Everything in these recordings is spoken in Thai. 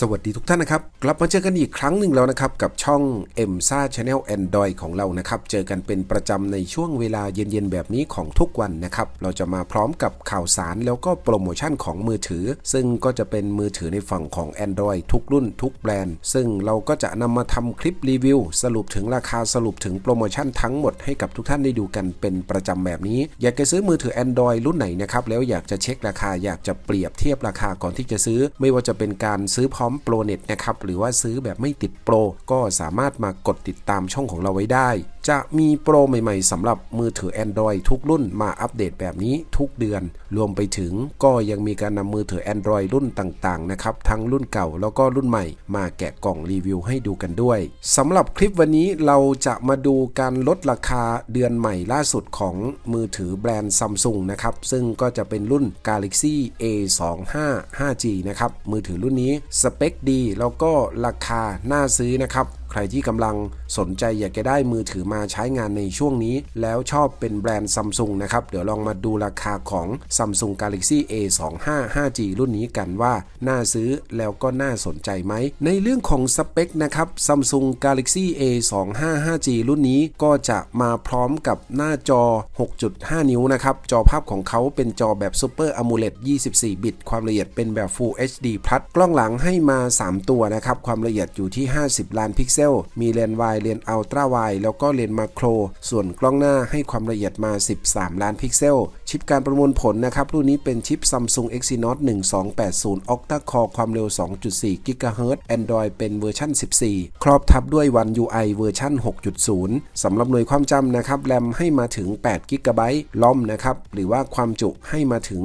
สวัสดีทุกท่านนะครับ กลับมาเจอกันอีกครั้งหนึ่งแล้วนะครับ กับช่อง m s a Channel Android ของเรานะครับ เจอกันเป็นประจำในช่วงเวลาเย็นๆ แบบนี้ของทุกวันนะครับ เราจะมาพร้อมกับข่าวสารแล้วก็โปรโมชั่นของมือถือ ซึ่งก็จะเป็นมือถือในฝั่งของ Android ทุกรุ่นทุกแบรนด์ ซึ่งเราก็จะนำมาทำคลิปรีวิว สรุปถึงราคาสรุปถึงโปรโมชั่นทั้งหมดให้กับทุกท่านได้ดูกันเป็นประจำแบบนี้ อยากจะซื้อมือถือ Android รุ่นไหนนะครับแล้วอยากจะเช็คราคาอยากจะเปรียบเทียบราคาก่อนที่จะซื้อ ไม่ว่าจะเป็นการซื้อพร้อมโปรเน็ตนะครับหรือว่าซื้อแบบไม่ติดโปร ก็สามารถมากดติดตามช่องของเราไว้ได้ จะมีโปรใหม่ๆสำหรับมือถือ Android ทุกรุ่นมาอัปเดตแบบนี้ทุกเดือน รวมไปถึงก็ยังมีการนำมือถือ Android รุ่นต่างๆนะครับทั้งรุ่นเก่าแล้วก็รุ่นใหม่ มาแกะกล่องรีวิวให้ดูกันด้วยสำหรับคลิปวันนี้เราจะมาดูการลดราคาเดือนใหม่ล่าสุดของมือถือแบรนด์ Samsung นะครับซึ่งก็จะเป็นรุ่น Galaxy A25 5G นะครับมือถือรุ่นนี้สเปคดี แล้วก็ราคาน่าซื้อนะครับ ใครที่กำลัง สนใจอยากจะได้มือถือมาใช้งานในช่วงนี้ แล้วชอบเป็นแบรนด์ซัมซุงนะครับ เดี๋ยวลองมาดูราคาของ Samsung Galaxy A25 5G รุ่นนี้กันว่า น่าซื้อแล้วก็น่าสนใจไหม ในเรื่องของสเปคนะครับ Samsung Galaxy A25 5G รุ่นนี้ก็จะมาพร้อมกับหน้าจอ 6.5 นิ้วนะครับ จอภาพของเขาเป็นจอแบบ Super AMOLED 24 บิต ความละเอียดเป็นแบบ Full HD Plus กล้องหลังให้มา 3 ตัวนะครับ ความละเอียดอยู่ที่ 50 ล้านพิกเซล มีเลนส์วายเลนส์อัลตร้าไวแล้วก็เลนส์มาโคร ส่วนกล้องหน้าให้ความละเอียดมา 13 ล้านพิกเซล ชิปการประมวลผลนะครับ รุ่นนี้เป็นชิป Samsung Exynos 1280 Octa Core ความเร็ว 2.4 GHz Android เป็นเวอร์ชัน14 ครอบทับด้วย One UI เวอร์ชัน6.0 สำหรับหน่วยความจำนะครับ แรมให้มาถึง8 GB ลอมนะครับ หรือว่าความจุให้มาถึง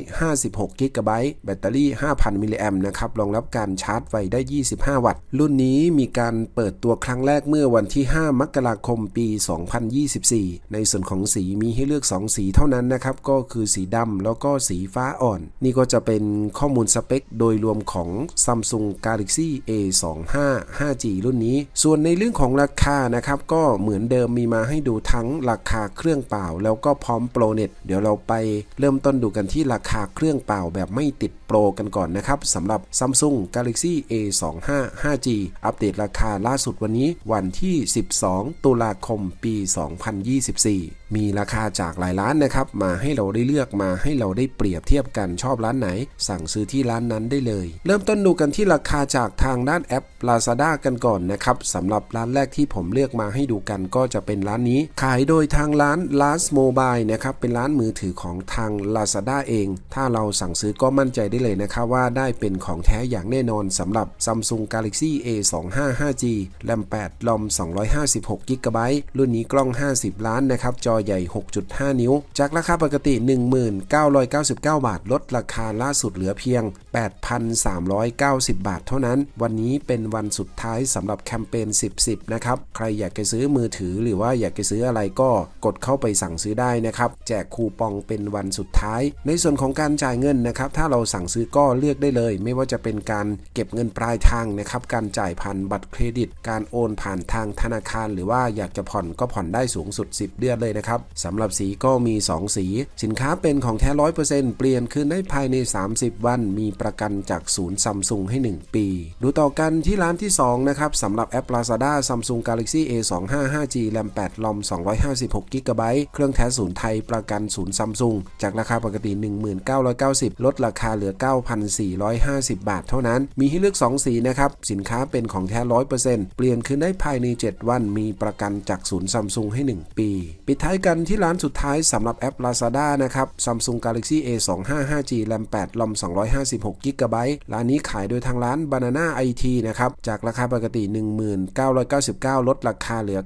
256 GB แบตเตอรี่ 5,000 มิลลิแอมนะครับ รองรับการชาร์จไฟได้ 25 วัตต์ รุ่นนี้มีการเปิดตัวครั้งแรกเมื่อวันที่ 5 มกราคมปี 2024 ในส่วนของสีมีให้เลือก 2 สีเท่านั้นนะครับ ก็คือสีดำแล้วก็สีฟ้าอ่อน นี่ก็จะเป็นข้อมูลสเปค โดยรวมของ Samsung Galaxy A25 5G รุ่นนี้ ส่วนในเรื่องของราคานะครับ ก็เหมือนเดิมมีมาให้ดูทั้งราคาเครื่องเปล่า แล้วก็พร้อมโปรเน็ต เดี๋ยวเราไปเริ่มต้นดูกันที่ราคาเครื่องเปล่าแบบไม่ติด โปรกันก่อนนะครับสำหรับ Samsung Galaxy A25 5G อัปเดตราคาล่าสุดวันนี้วันที่ 12 ตุลาคม ปี 2024 มีราคาจากหลายร้านนะครับ มาให้เราได้เลือกมาให้เราได้เปรียบเทียบกันชอบร้านไหน สั่งซื้อที่ร้านนั้นได้เลย เริ่มต้นดูกันที่ราคาจากทางด้านแอป Lazada กันก่อนนะครับสำหรับร้านแรกที่ผมเลือกมาให้ดูกันก็จะเป็นร้านนี้ ขายโดยทางร้าน Last Mobile นะครับเป็นร้านมือถือของทาง Lazada เอง ถ้าเราสั่งซื้อก็มั่นใจได้เลยนะครับว่าได้เป็นของแท้อย่างแน่นอนสำหรับ Samsung Galaxy A25 5G แรม8ลอม256 g b รุ่นนี้กล้อง 50 ล้านนะครับจอใหญ่ 6.5 นิ้ว จากราคาปกติ 1999 บาท ลดราคาล่าสุดเหลือเพียง 8,390 บาท เท่านั้น วันนี้เป็นวันสุดท้ายสำหรับแคมเปญ 10-10 นะครับ ใครอยากจะซื้อมือถือหรือว่าอยากจะซื้ออะไรก็กดเข้าไปสั่งซื้อได้นะครับ แจกคูปองเป็นวันสุดท้าย ในส่วนของการจ่ายเงินนะครับ ถ้าเราสั่งซื้อก็เลือกได้เลย ไม่ว่าจะเป็นการเก็บเงินปลายทางนะครับการจ่ายผ่านบัตรเครดิต การโอนผ่านทางธนาคาร หรือว่าอยากจะผ่อนก็ผ่อนได้สูงสุด 10 เดือนเลยนะครับสำหรับสีก็มี 2 สี สินค้าเป็นของแท้ 100%เปลี่ยนคืนได้ภายใน 30 วัน มีประกันจากศูนย์ซัมซุงให้ 1 ปี ดูต่อกันที่ร้านที่ 2 นะครับสำหรับแอป Lazada Samsung Galaxy A25 5G แรม8ลอม256 g b เครื่องแท้ศูนย์ไทยประกันศูนย์ซัมซุงจากราคาปกติ 1990 ลดราคาเหลือ 9,450 บาทเท่านั้น มีให้เลือก 2 สีนะครับ สินค้าเป็นของแท้ 100%เปลี่ยนคืนได้ภายใน 7 วัน มีประกันจากศูนย์ซัมซุงให้ 1 ปี ปิดท้ายกันที่ร้านสุดท้ายสำหรับแอป Lazada นะครับ Samsung Galaxy A25 5G แรม8ลอม256 g b ร้านนี้ขายโดยทางร้าน Banana IT นะครับ จากราคาปกติ 1999 ลดราคาเหลือ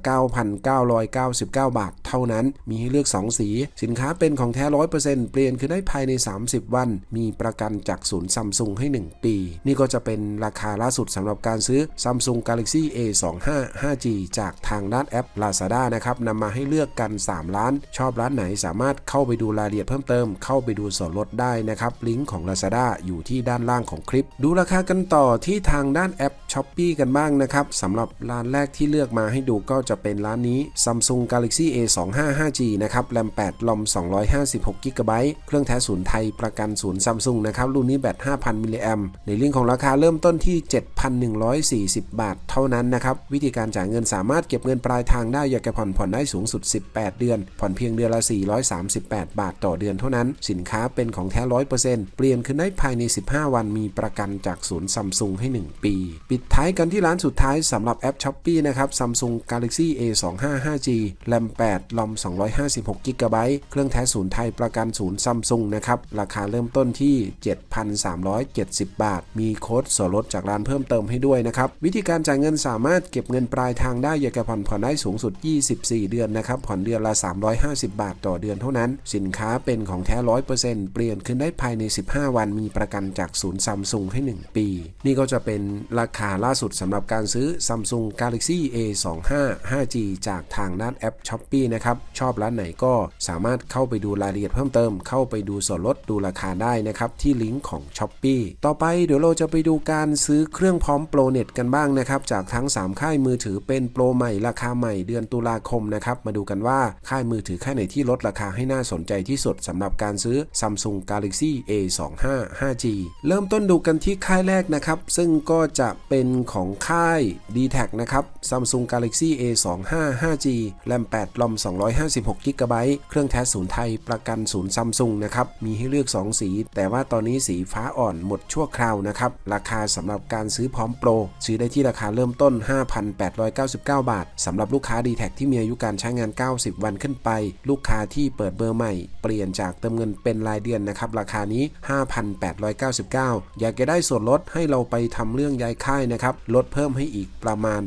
9,999 บาทเท่านั้น มีให้เลือก 2 สี สินค้าเป็นของแท้ 100%เปลี่ยนคือได้ภายใน 30 วัน มีประกันจากศูนย์ซัมซุงให้ 1 ปี นี่ก็จะเป็นราคาล่าสุดสำหรับการซื้อ Samsung Galaxy A25 5G จากทางด้านแอป Lazada นะครับนำมาให้เลือกกัน 3 3ล้าน ชอบร้านไหนสามารถเข้าไปดูรายละเอียดเพิ่มเติม เข้าไปดูส่วนลดได้นะครับ ลิงก์ของ Lazada อยู่ที่ด้านล่างของคลิป ดูราคากันต่อที่ทางด้านแอป s h อ p e e กันบ้างนะครับสำหรับร้านแรกที่เลือกมาให้ดูก็จะเป็นร้านนี้ Samsung Galaxy A25 5G นะครับแรม8ลอม256 g b เครื่องแท้ศูนย์ไทยประกันศูนย์ซัมซุงนะครับรุ่นนี้แบต5,000 มิลลิแอมในลิงก์ของราคาเริ่มต้นที่ 7,140 บาท เท่านั้นนะครับวิธีการจ่ายเงินสามารถเก็บเงินปลายทางได้อยากจะผ่อนผ่อนได้สูงสุด 18 เดือนผ่อนเพียงเดือนละ 438 บาทต่อเดือนเท่านั้น สินค้าเป็นของแท้ 100%เปลี่ยนคืนได้ภายใน 15 วันมีประกันจากศูนย์ซัมซุงให้ 1 ปี ปิดท้ายกันที่ร้านสุดท้ายสำหรับแอป s h อ p e e นะครับ Samsung Galaxy A25 5G แรม8ลอม256 g b เครื่องแท้ศูนย์ไทยประกันศูนย์ซัมซุงนะครับ ราคาเริ่มต้นที่ 7,370 บาท มีโค้ดส่วนลดจากร้านเพิ่มเติมให้ด้วยนะครับ วิธีการจ่ายเงินสามารถเก็บเงินปลายทางได้อยากจะผ่อนผ่อนได้สูงสุด 24 เดือนนะครับ ผ่อนเดือนละ350 บาทต่อเดือนเท่านั้น สินค้าเป็นของแท้ 100%เปลี่ยนขึ้นได้ภายใน 15 วันมีประกันจากศูนย์ซัมซุงให้ 1 ปี นี่ก็จะเป็นราคาล่าสุดสำหรับการซื้อ Samsung Galaxy A25 5G จากทางด้านแอป s h อ p e e นะครับ ชอบร้านไหนก็สามารถเข้าไปดูรายละเอียดเพิ่มเติม เข้าไปดูส่วนลดดูราคาได้นะครับ ที่ลิงก์ของ s h อ p e e ต่อไปเดี๋ยวเราจะไปดูการซื้อเครื่องพร้อมโปรเน็ตกันบ้างนะครับ จากทั้ง 3 ค่ายมือถือเป็นโปรใหม่ราคาใหม่เดือนตุลาคมนะครับ มาดูกันว่าค่ายมือถือค่ายไหนที่ลดราคาให้น่าสนใจที่สุดสำหรับการซื้อ Samsung Galaxy A25 5G เริ่มต้นดูกันที่ค่ายแรกนะครับ ซึ่งก็จะเป็นของค่าย d t แทนะครับ Samsung Galaxy A25 5G แรม8ลอม256 g b เครื่องแท้ศูนย์ไทยประกันศูนย์ซัมซุงนะครับ มีให้เลือก 2 สี แต่ว่าตอนนี้สีฟ้าอ่อนหมดชั่วคราวนะครับ ราคาสำหรับการซื้อพร้อมโปร ซื้อได้ที่ราคาเริ่มต้น 5,899 บาทสำหรับลูกค้า d t แทที่มีอายุการใช้งาน 90 วันขึ้นไป ลูกค้าที่เปิดเบอร์ใหม่ เปลี่ยนจากเติมเงินเป็นรายเดือนนะครับ ราคานี้ 5,899 อยากจะได้ส่วนลดให้เราไปทำเรื่องย้ายค่ายนะครับ ลดเพิ่มให้อีกประมาณ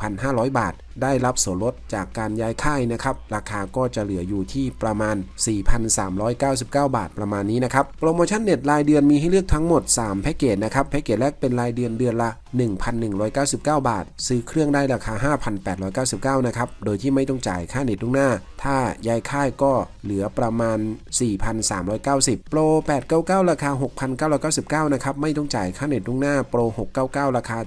1,500 บาท ได้รับส่วนลดจากการย้ายค่ายนะครับ ราคาก็จะเหลืออยู่ที่ประมาณ 4,399 บาทประมาณนี้นะครับ โปรโมชั่นเน็ตรายเดือนมีให้เลือกทั้งหมด 3 แพ็กเกจนะครับ แพ็กเกจแรกเป็นรายเดือนเดือนละ 1,199 บาท ซื้อเครื่องได้ราคา 5,899 นะครับ โดยที่ไม่ต้องจ่ายค่าเน็ตล่วงหน้า ถ้าย้ายค่ายก็เหลือประมาณ 4,390 โปร 899 ราคา 6,999 นะครับ ไม่ต้องจ่ายค่าเน็ตล่วงหน้า โปร 699 ราคา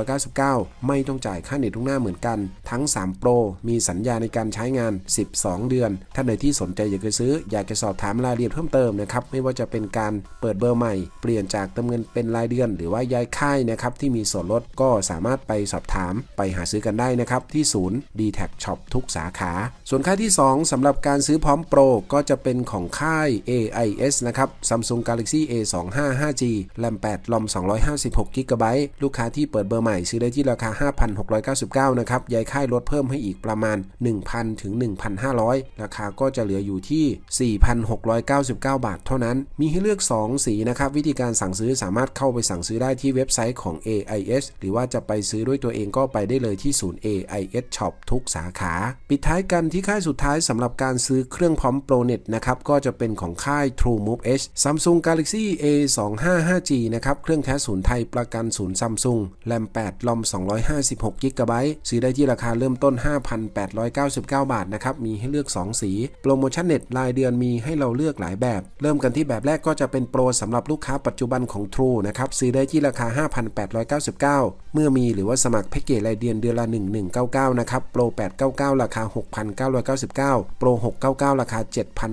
7,699 ไม่ต้องจ่ายค่าเน็ตล่วงหน้าเหมือนกัน ทั้ง 3 โปร มีสัญญาในการใช้งาน 12 เดือนท่านใดที่สนใจอยากจะซื้อ อยากจะสอบถามรายละเอียดเพิ่มเติมนะครับ ไม่ว่าจะเป็นการเปิดเบอร์ใหม่ เปลี่ยนจากเติมเงินเป็นรายเดือน หรือว่าย้ายค่ายนะครับที่มีส่วนลดก็สามารถไปสอบถามไปหาซื้อกันได้นะครับที่ศูนย์ d t แท Shop ทุกสาขา ส่วนค่ายที่ 2สำหรับการซื้อพร้อมโปรก็จะเป็นของค่าย AIS นะครับ Samsung Galaxy A25 5G แรม8ลอม256 g b ลูกค้าที่เปิดเบอร์ใหม่ซื้อได้ที่ราคา 5,699 นะครับยายค่ายลดเพิ่มให้อีกประมาณ 1,000 ถึง 1,500 ราคาก็จะเหลืออยู่ที่ 4,699 บาทเท่านั้น มีให้เลือก 2 สีนะครับ วิธีการสั่งซื้อสามารถเข้าไปสั่งซื้อได้ที่เว็บไซต์ของ AIS หรือว่าจะไปซื้อด้วยตัวเองก็ไปได้เลยที่ศูนย์ AIS Shop ทุกสาขา ปิดท้ายกันที่ที่ค่ายสุดท้ายสำหรับการซื้อเครื่องพร้อมโปรเน็ตนะครับก็จะเป็นของค่าย True Move Edge Samsung Galaxy A 2 5 5 G นะครับเครื่องแท้ศูนย์ไทยประกันศูนย์ Samsung แรม8ลอม256 g b ซื้อได้ที่ราคาเริ่มต้น 5,899 บาทนะครับมีให้เลือก 2 สี โปรโมชั่นเน็ตรายเดือนมีให้เราเลือกหลายแบบ เริ่มกันที่แบบแรกก็จะเป็นโปรสำหรับลูกค้าปัจจุบันของ True นะครับซื้อได้ที่ราคา 5,899 เมื่อมีหรือว่าสมัครแพ็กเกจรายเดือนเดือนละ 1199 นะครับโปร 899 ราคา 6,900 999 Pro 699 ราคา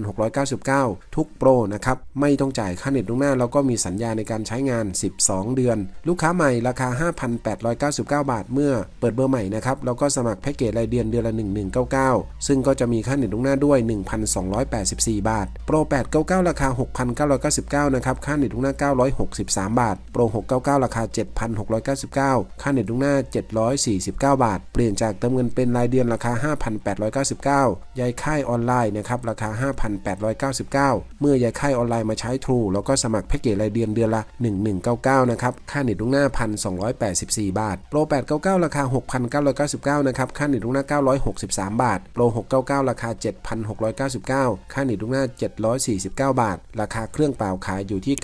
7,699 ทุกโปรนะครับ ไม่ต้องจ่ายค่าเน็ตล่วงหน้า แล้วก็มีสัญญาในการใช้งาน 12 เดือน ลูกค้าใหม่ราคา 5,899 บาท เมื่อเปิดเบอร์ใหม่นะครับ แล้วก็สมัครแพ็กเกจรายเดือนเดือนละ 1199 ซึ่งก็จะมีค่าเน็ตล่วงหน้าด้วย 1,284 บาท โปร 899 ราคา 6,999 นะครับ ค่าเน็ตล่วงหน้า 963 บาท โปร 699 ราคา 7,699 ค่าเน็ตล่วงหน้า 749 บาท เปลี่ยนจากเติมเงินเป็นรายเดือนราคา 5,899ยายค่ายออนไลน์นะครับราคา 5,899 เมื่อยายค่ายออนไลน์มาใช้ True แล้วก็สมัครแพ็กเกจรายเดือนเดือนละ 1199 นะครับ ค่าเน็ตล่วงหน้า 1,284 บาท โปร 899 ราคา 6,999 นะครับ ค่าเน็ตล่วงหน้า 963 บาท โปร 699 ราคา 7,699 ค่าเน็ตล่วงหน้า 749 บาท ราคาเครื่องเปล่าขายอยู่ที่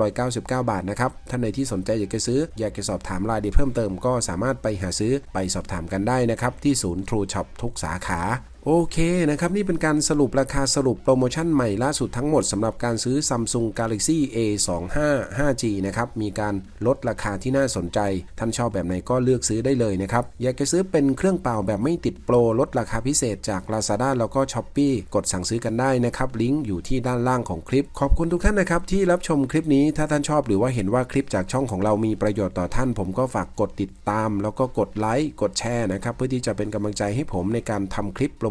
9,999 บาทนะครับ ท่านใดที่สนใจอยากจะซื้อ อยากจะสอบถามรายละเอียดเพิ่มเติมก็สามารถไปหาซื้อไปสอบถามกันได้นะครับ ที่ศูนย์ True Shop ทุกสาขา โอเคนะครับ นี่เป็นการสรุปราคาสรุปโปรโมชั่นใหม่ล่าสุดทั้งหมดสำหรับการซื้อ Samsung Galaxy A25 5G นะครับ มีการลดราคาที่น่าสนใจ ท่านชอบแบบไหนก็เลือกซื้อได้เลยนะครับ อยากจะซื้อเป็นเครื่องเปล่าแบบไม่ติดโปร ลดราคาพิเศษจาก Lazada แล้วก็ s h อ p e e กดสั่งซื้อกันได้นะครับ ลิงก์อยู่ที่ด้านล่างของคลิป ขอบคุณทุกท่านนะครับที่รับชมคลิปนี้ถ้าท่านชอบหรือว่าเห็นว่าคลิปจากช่องของเรามีประโยชน์ต่อท่าน ผมก็ฝากกดติดตาม แล้วก็กดไลค์กดแชร์นะครับเพื่อที่จะเป็นกำลังใจให้ผมในการทำคลิปโปร